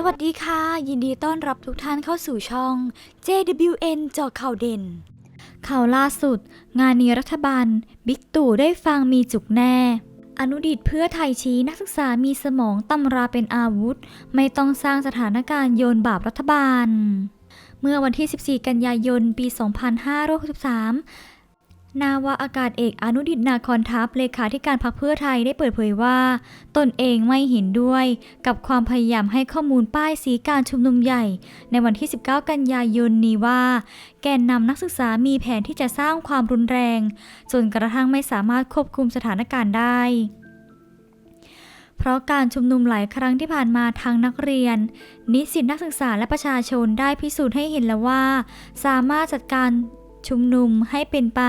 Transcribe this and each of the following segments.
สวัสดีค่ะ ยินดีต้อนรับทุกท่านเข้าสู่ช่อง JWN เจาะข่าวเด่น ข่าวล่าสุด งานนี้รัฐบาล บิ๊กตู่ได้ฟังมีจุกแน่ อนุดิตเพื่อไทยชี้นักศึกษามีสมองตำราเป็นอาวุธ ไม่ต้องสร้างสถานการณ์โยนบาปรัฐบาล เมื่อวันที่ 14 กันยายน ปี 2563 นาวาอากาศเอกอนุดิตนาคอนทัพเลขาธิการพรรคเพื่อไทยได้เปิดเผยว่า ตนเองไม่เห็นด้วยกับความพยายามให้ข้อมูลป้ายสีการชุมนุมใหญ่ ในวันที่ 19 กันยายนนี้ว่า แกนนำนักศึกษามีแผนที่จะสร้างความรุนแรง จนกระทั่งไม่สามารถควบคุมสถานการณ์ได้เพราะการชุมนุมหลายครั้งที่ผ่านมาทางนักเรียน นิสิตนักศึกษาและประชาชนได้พิสูจน์ให้เห็นแล้วว่า สามารถจัดการ ชุมนุมให้เป็นไป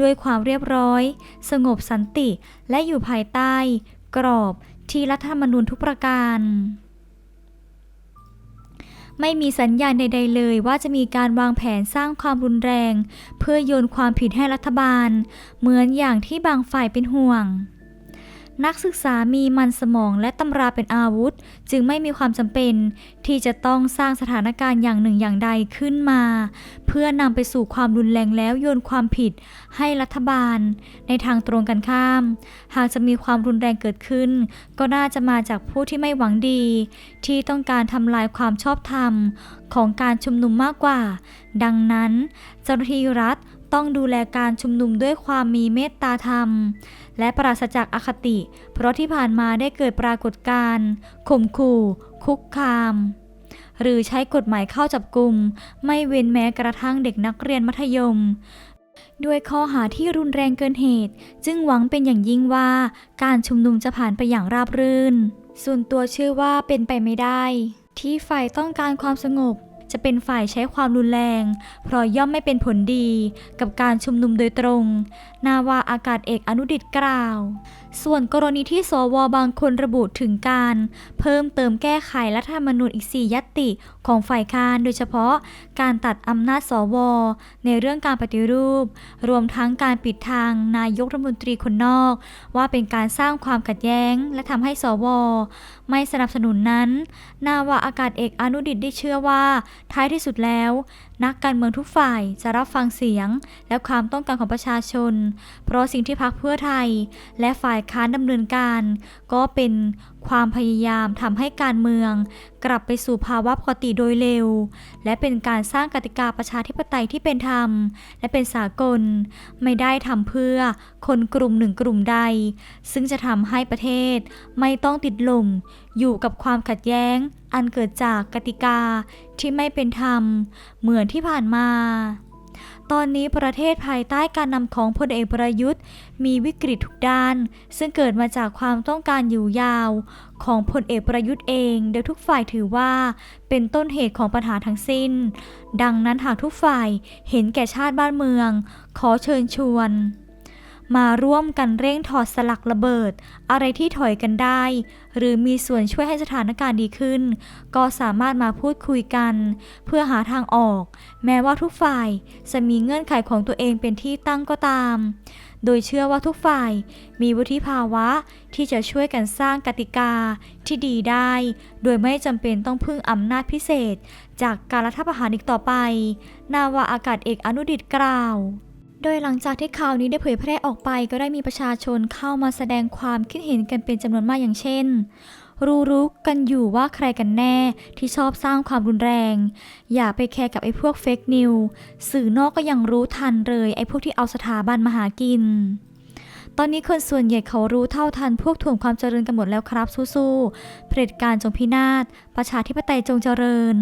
ด้วยความเรียบร้อย สงบสันติ และอยู่ภายใต้ กรอบที่รัฐธรรมนูญทุกประการ ไม่มีสัญญาณใด ๆ เลยว่าจะมีการวางแผนสร้างความรุนแรง เพื่อโยนความผิดให้รัฐบาล เหมือนอย่างที่บางฝ่ายเป็นห่วง นักศึกษามีมันสมองและตำราเป็นอาวุธ จึงไม่มีความจำเป็น ที่จะต้องสร้างสถานการณ์อย่างหนึ่งอย่างใดขึ้นมา เพื่อนำไปสู่ความรุนแรงแล้วโยนความผิดให้รัฐบาล ในทางตรงกันข้าม หากจะมีความรุนแรงเกิดขึ้น ก็น่าจะมาจากผู้ที่ไม่หวังดี ที่ต้องการทำลายความชอบธรรมของการชุมนุมมากกว่า ดังนั้น เจ้าหน้าที่รัฐ ต้องดูแลการชุมนุมด้วยความมีเมตตาธรรม และปราศจากอคติ เพราะที่ผ่านมาได้เกิดปรากฏการณ์ข่มขู่ คุกคาม หรือใช้กฎหมายเข้าจับกลุ่ม ไม่เว้นแม้กระทั่งเด็กนักเรียนมัธยมด้วยข้อหาที่รุนแรงเกินเหตุ จึงหวังเป็นอย่างยิ่งว่าการชุมนุมจะผ่านไปอย่างราบรื่น ส่วนตัวเชื่อว่าเป็นไปไม่ได้ ที่ฝ่ายต้องการความสงบ จะเป็นฝ่ายใช้ความรุนแรง เพราะย่อมไม่เป็นผลดีกับการชุมนุมโดยตรง นาวาอากาศเอกอนุดิตกล่าว ส่วนกรณีที่สวบางคนระบุถึงการ เพิ่มเติมแก้ไขรัฐธรรมนูญอีก 4ยัตติของฝ่ายค้านโดยเฉพาะการตัดอำนาจสว ในเรื่องการปฏิรูป รวมทั้งการปิดทางนายกรัฐมนตรีคนนอก ว่าเป็นการสร้างความขัดแย้งและทำให้สว ไม่สนับสนุนนั้น นาวาอากาศเอกอนุดิตได้เชื่อว่า ท้ายที่สุดแล้ว นักการเมืองทุกฝ่ายจะรับฟังเสียง และความต้องการของประชาชน เพราะสิ่งที่พรรคเพื่อไทย และฝ่ายค้านดำเนินการ ก็เป็นความพยายามทำให้การเมือง กลับไปสู่ภาวะปกติโดยเร็ว และเป็นการสร้างกติกาประชาธิปไตยที่เป็นธรรม และเป็นสากล ไม่ได้ทำเพื่อคนกลุ่มหนึ่งกลุ่มใด ซึ่งจะทำให้ประเทศไม่ต้องติดลมอยู่กับความขัดแย้ง อันเกิดจากกติกาที่ไม่เป็นธรรม เหมือนที่ผ่านมา ตอนนี้ประเทศภายใต้การนำของพลเอกประยุทธ์ มีวิกฤตทุกด้าน ซึ่งเกิดมาจากความต้องการอยู่ยาว ของพลเอกประยุทธ์เอง โดยทุกฝ่ายถือว่าเป็นต้นเหตุของปัญหาทั้งสิ้น ดังนั้นหากทุกฝ่ายเห็นแก่ชาติบ้านเมือง ขอเชิญชวน มาร่วมกันเร่งถอดสลักระเบิด อะไรที่ถอยกันได้ หรือมีส่วนช่วยให้สถานการณ์ดีขึ้น ก็สามารถมาพูดคุยกัน เพื่อหาทางออก แม้ว่าทุกฝ่ายจะมีเงื่อนไขของตัวเองเป็นที่ตั้งก็ตาม โดยเชื่อว่าทุกฝ่ายมีวุฒิภาวะที่จะช่วยกันสร้างกติกาที่ดีได้ โดยไม่จำเป็นต้องพึ่งอำนาจพิเศษ จากการรัฐประหารอีกต่อไป นาวาอากาศเอกอนุดิตกล่าว โดยหลังจากที่ข่าวนี้ได้เผยแพร่ออกไปก็ได้มีประชาชนเข้ามาแสดงความคิดเห็นกันเป็นจำนวนมากอย่างเช่น รู้รู้กันอยู่ว่าใครกันแน่ที่ชอบสร้างความรุนแรง อย่าไปแคร์กับไอ้พวกเฟกนิวสื่อนอกก็ยังรู้ทันเลยไอ้พวกที่เอาสถาบันมาหากิน ตอนนี้คนส่วนใหญ่เขารู้เท่าทันพวกถ่วงความเจริญกันหมดแล้วครับสู้ๆเผด็จการจงพินาศประชาธิปไตยจงเจริญ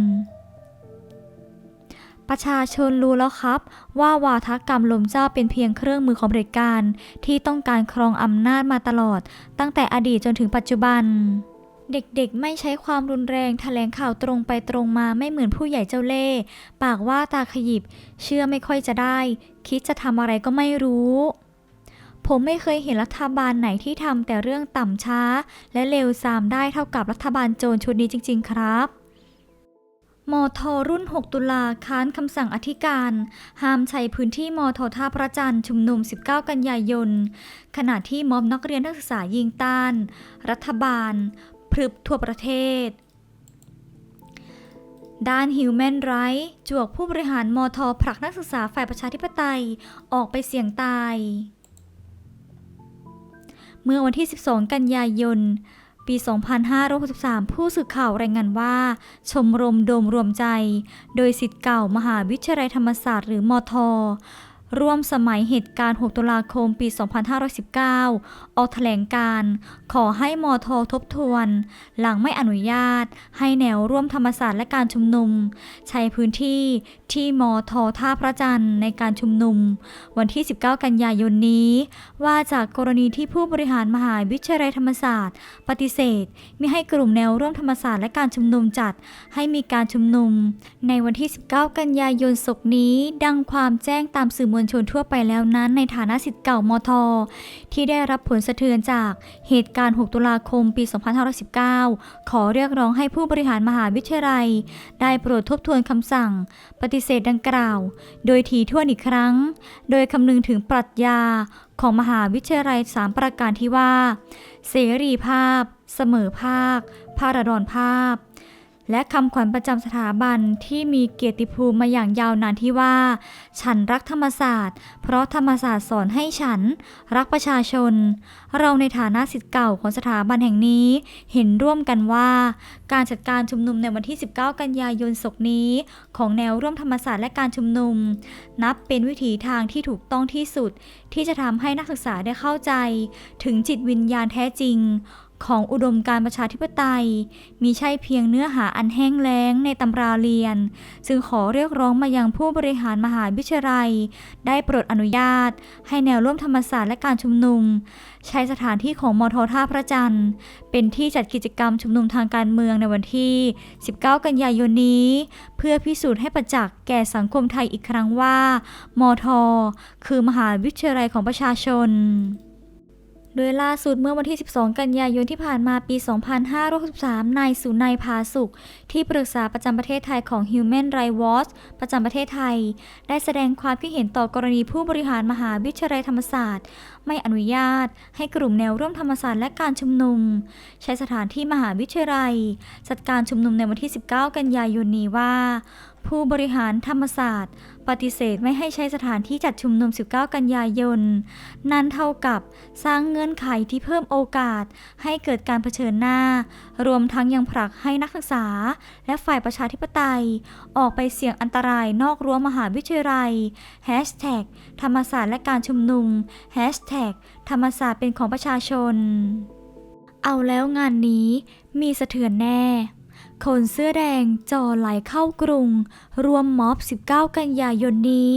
ประชาชนรู้แล้วครับ ว่าวาทกรรมลมเจ้าเป็นเพียงเครื่องมือของเผด็จการ ที่ต้องการครองอำนาจมาตลอด ตั้งแต่อดีตจนถึงปัจจุบัน เด็กๆ ไม่ใช้ความรุนแรงแถลงข่าวตรงไปตรงมาไม่เหมือนผู้ใหญ่เจ้าเล่ห์ปากว่าตาขยิบ เชื่อไม่ค่อยจะได้ คิดจะทำอะไรก็ไม่รู้ผมไม่เคยเห็นรัฐบาลไหนที่ทำแต่เรื่องต่ำช้า และเลวทรามได้เท่ากับรัฐบาลโจรชุดนี้จริง ๆ ครับ มทรุ่น 6 ตุลาค้านคำสั่งอธิการ ห้ามใช้พื้นที่มทท่าพระจันทร์ชุมนุม 19 กันยายน ขณะที่ม็อบนักเรียนนักศึกษายิงต้าน รัฐบาล พรึบทั่วประเทศ ด้าน Human Rights จวกผู้บริหารมทผลักนักศึกษาฝ่ายประชาธิปไตยออกไปเสี่ยงตาย เมื่อวันที่ 12 กันยายน ปี 2563 ผู้สื่อข่าวรายงานว่า ชมรมโดมรวมใจ โดยสิทธิ์เก่ามหาวิทยาลัยธรรมศาสตร์หรือมท ร่วมสมัยเหตุการณ์ 6 ตุลาคม ปี 2519 ออกแถลงการ์ขอให้มททบทวน หลังไม่อนุญาต ให้แนวร่วมธรรมศาสตร์และการชุมนุม ใช้พื้นที่ที่มทท่าพระจันทร์ในการชุมนุม วันที่ 19 กันยายนนี้ ว่าจากกรณีที่ผู้บริหารมหาวิทยาลัยธรรมศาสตร์ ปฏิเสธไม่ให้กลุ่มแนวร่วมธรรมศาสตร์และการชุมนุมจัด ให้มีการชุมนุม ในวันที่ 19 กันยายนศกนี้ ดังความแจ้งตามสื่อวลชนทั่วไปแล้วนั้นในฐานะสิทธิ์เก่ามท ที่ได้รับผลสะเทือนจากเหตุการณ์ 6 ตุลาคมปี 2519 ขอเรียกร้องให้ผู้บริหารมหาวิทยาลัย ได้โปรดทบทวนคำสั่ง ปฏิเสธดังกล่าว โดยถี่ถ้วนอีกครั้ง โดยคำนึงถึงปรัชญาของมหาวิทยาลัย 3 ประการที่ว่า เสรีภาพ เสมอภาค พาราดอนภาพ และคำขวัญประจำสถาบันที่มีเกียรติภูมิมาอย่างยาวนานที่ว่า ฉันรักธรรมศาสตร์ เพราะธรรมศาสตร์สอนให้ฉัน รักประชาชน เราในฐานะสิทธิ์เก่าของสถาบันแห่งนี้ เห็นร่วมกันว่า การจัดการชุมนุมในวันที่ 19 กันยายนศกนี้ ของแนวร่วมธรรมศาสตร์และการชุมนุม นับเป็นวิถีทางที่ถูกต้องที่สุด ที่จะทำให้นักศึกษาได้เข้าใจ ถึงจิตวิญญาณแท้จริง ของอุดมการประชาธิปไตย มีใช่เพียงเนื้อหาอันแห้งแล้งในตำราเรียนจึงขอเรียกร้องมายังผู้บริหารมหาวิทยาลัย ได้โปรดอนุญาต ให้แนวร่วมธรรมศาสตร์และการชุมนุม ใช้สถานที่ของมทท่าพระจันทร์ เป็นที่จัดกิจกรรมชุมนุมทางการเมืองในวันที่ 19 กันยายนนี้ เพื่อพิสูจน์ให้ประจักษ์แก่สังคมไทยอีกครั้งว่า มท คือมหาวิทยาลัยของประชาชน โดยล่าสุดเมื่อวันที่ 12 กันยายนที่ผ่านมาปี 2563 นายสุนัยพาสุข ที่ปรึกษาประจำประเทศไทยของ Human Rights Watch ประจำประเทศไทย ได้แสดงความคิดเห็นต่อกรณีผู้บริหารมหาวิทยาลัยธรรมศาสตร์ ไม่อนุญาต ให้กลุ่มแนวร่วมธรรมศาสตร์และการชุมนุม ใช้สถานที่มหาวิทยาลัย จัดการชุมนุมในวันที่ 19 กันยายนนี้ว่า ผู้บริหารธรรมศาสตร์ ปฏิเสธไม่ให้ใช้สถานที่จัดชุมนุม 19 กันยายน นั่นเท่ากับสร้างเงื่อนไขที่เพิ่มโอกาส ให้เกิดการเผชิญหน้า รวมทั้งยังผลักให้นักศึกษา และฝ่ายประชาธิปไตย ออกไปเสี่ยงอันตรายนอกรั้วมหาวิทยาลัย ธรรมศาสตร์และการชุมนุม ธรรมศาสตร์เป็นของประชาชน เอาแล้วงานนี้มีสะเทือนแน่ คนเสื้อแดงจ่อไหลเข้ากรุง รวมม็อบ 19 กันยายนนี้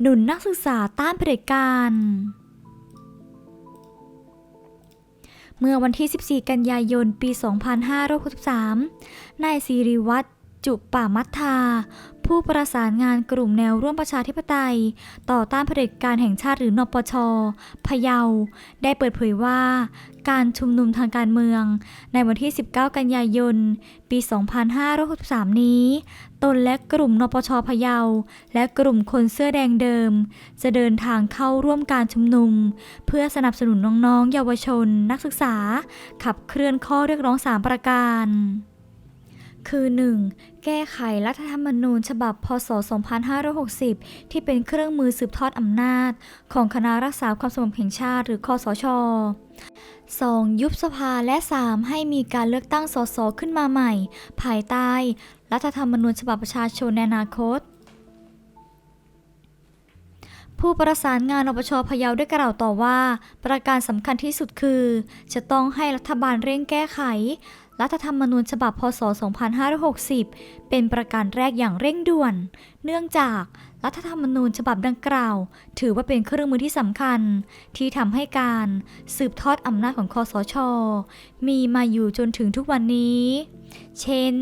หนุนนักศึกษาต้านเผด็จการเมื่อวันที่ 14 กันยายน ปี 2563 นายสิริวัตร จุป่ามัทธา ผู้ประสานงานกลุ่มแนวร่วมประชาธิปไตย ต่อต้านเผด็จการแห่งชาติหรือนปช พะเยา ได้เปิดเผยว่า การชุมนุมทางการเมือง ในวันที่ 19 กันยายน ปี 2563 นี้ ตนและกลุ่มนปช พะเยา และกลุ่มคนเสื้อแดงเดิม จะเดินทางเข้าร่วมการชุมนุม เพื่อสนับสนุนน้องๆ เยาวชน นักศึกษา ขับเคลื่อนข้อเรียกร้อง 3 ประการ คือ 1. แก้ไขรัฐธรรมนูญฉบับ พศ 2560 ที่เป็นเครื่องมือสืบทอดอำนาจ ของคณะรักษาความสงบแห่งชาติหรือคอสช 2. ยุบสภาและ 3. ให้มีการเลือกตั้งสสขึ้นมาใหม่ ภายใต้ รัฐธรรมนูญฉบับประชาชนในอนาคตผู้ประสานงานนปชพะเยาได้กล่าวต่อว่า ประการสำคัญที่สุดคือ จะต้องให้รัฐบาลเร่งแก้ไข รัฐธรรมนูญฉบับพศ 2560 เป็นประการแรกอย่างเร่งด่วน เนื่องจากรัฐธรรมนูญฉบับดังกล่าว ถือว่าเป็นเครื่องมือที่สำคัญ ที่ทำให้การสืบทอดอำนาจของคอสช มีมาอยู่จนถึงทุกวันนี้ เช่น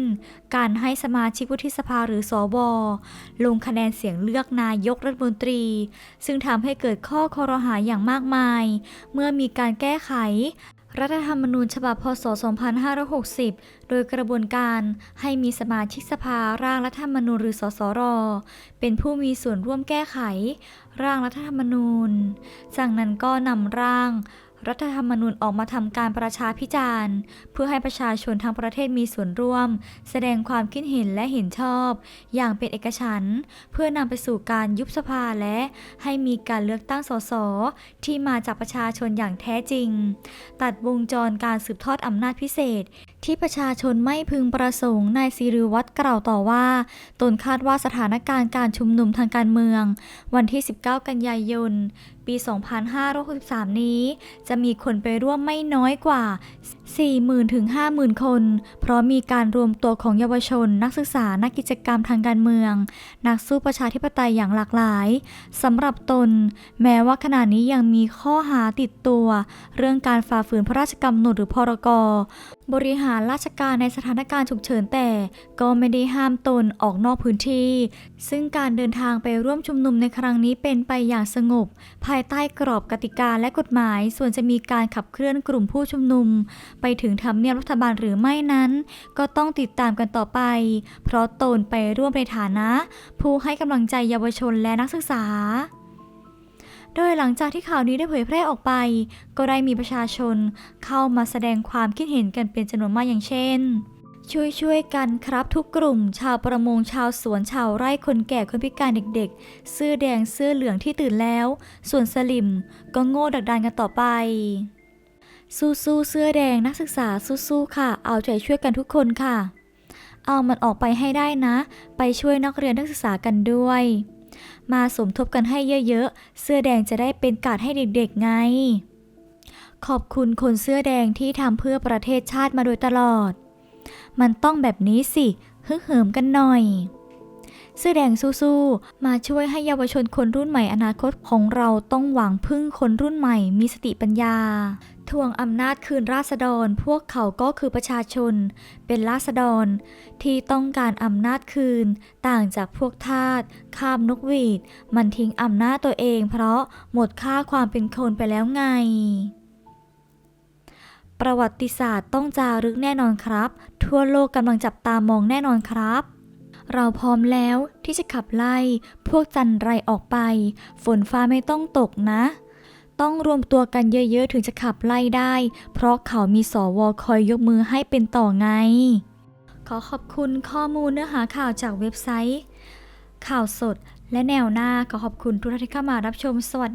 การให้สมาชิกวุฒิสภาหรือสวลงคะแนนเสียงเลือกนายกรัฐมนตรี ซึ่งทำให้เกิดข้อคอรหาอย่างมากมาย เมื่อมีการแก้ไข รัฐธรรมนูญฉบับพศ 2560 โดยกระบวนการให้มีสมาชิกสภาร่างรัฐธรรมนูญหรือสสร เป็นผู้มีส่วนร่วมแก้ไข ร่างรัฐธรรมนูญ จากนั้นก็นำร่าง รัฐธรรมนูญออกมาทำการประชาพิจารณ์ เพื่อให้ประชาชนทั้งประเทศมีส่วนร่วม แสดงความคิดเห็นและเห็นชอบ อย่างเป็นเอกฉันท์เพื่อนำไปสู่การยุบสภาและให้มีการเลือกตั้งสสที่มาจากประชาชนอย่างแท้จริง ตัดวงจรการสืบทอดอำนาจพิเศษ ที่ประชาชนไม่พึงประสงค์นายศิริวัตรกล่าวต่อว่า ตนคาดว่าสถานการณ์การชุมนุมทางการเมือง วันที่ 19 กันยายน ปี 2563 นี้ จะมีคนไปร่วมไม่น้อยกว่า 40,000ถึง50,000 คน เพราะมีการรวมตัวของเยาวชน นักศึกษานักกิจกรรมทางการเมือง นักสู้ประชาธิปไตยอย่างหลากหลายสำหรับตน แม้ว่าขณะนี้ยังมีข้อหาติดตัว เรื่องการฝ่าฝืนพระราชกำหนดหรือพรก บริหารราชการในสถานการณ์ฉุกเฉินแต่ก็ไม่ได้ห้ามตนออกนอกพื้นที่ ซึ่งการเดินทางไปร่วมชุมนุมในครั้งนี้เป็นไปอย่างสงบ ภายใต้กรอบกติกาและกฎหมาย ส่วนจะมีการขับเคลื่อนกลุ่มผู้ชุมนุม ไปถึงทำเนียบรัฐบาลหรือไม่นั้น ก็ต้องติดตามกันต่อไป เพราะตนไปร่วมในฐานะ ผู้ให้กำลังใจเยาวชนและนักศึกษา โดยหลังจากที่ข่าวนี้ได้เผยแพร่ออกไป ก็ได้มีประชาชนเข้ามาแสดงความคิดเห็นกันเป็นจำนวนมากอย่างเช่น ช่วยช่วยกันครับทุกกลุ่ม ชาวประมงชาวสวนชาวไร่คนแก่คนพิการเด็กๆ เสื้อแดงเสื้อเหลืองที่ตื่นแล้ว ส่วนสลิมก็โง่ดักดานกันต่อไปสู้ๆเสื้อแดงนักศึกษาสู้ๆค่ะ เอาใจช่วยกันทุกคนค่ะ เอามันออกไปให้ได้นะ ไปช่วยนักเรียนนักศึกษากันด้วย มาสมทบกันให้เยอะๆ เสื้อแดงจะได้เป็นการให้เด็กๆไง ขอบคุณคนเสื้อแดงที่ทำเพื่อประเทศชาติมาโดยตลอด มันต้องแบบนี้สิฮึกเหิมกันหน่อย เสื้อแดงสู้ๆ มาช่วยให้เยาวชนคนรุ่นใหม่อนาคตของเราต้องหวังพึ่งคนรุ่นใหม่มีสติปัญญาทวงอำนาจคืนราษฎร พวกเขาก็คือประชาชน เป็นราษฎร ที่ต้องการอำนาจคืน ต่างจากพวกทาสข้ามนกหวีด มันทิ้งอำนาจตัวเอง เพราะหมดค่าความเป็นคนไปแล้วไง ประวัติศาสตร์ต้องจารึกแน่นอนครับ ทั่วโลกกำลังจับตามองแน่นอนครับ เราพร้อมแล้วที่จะขับไล่พวกจันไรออกไป ฝนฟ้าไม่ต้องตกนะ ต้องรวมตัวกันเยอะๆถึงจะขับไล่ได้ เพราะเขามีสวคอยยกมือให้เป็นต่อไง ขอขอบคุณข้อมูลเนื้อหาข่าวจากเว็บไซต์ ข่าวสดและแนวหน้าขอขอบคุณทุกท่านที่เข้ามารับชมสวัสดี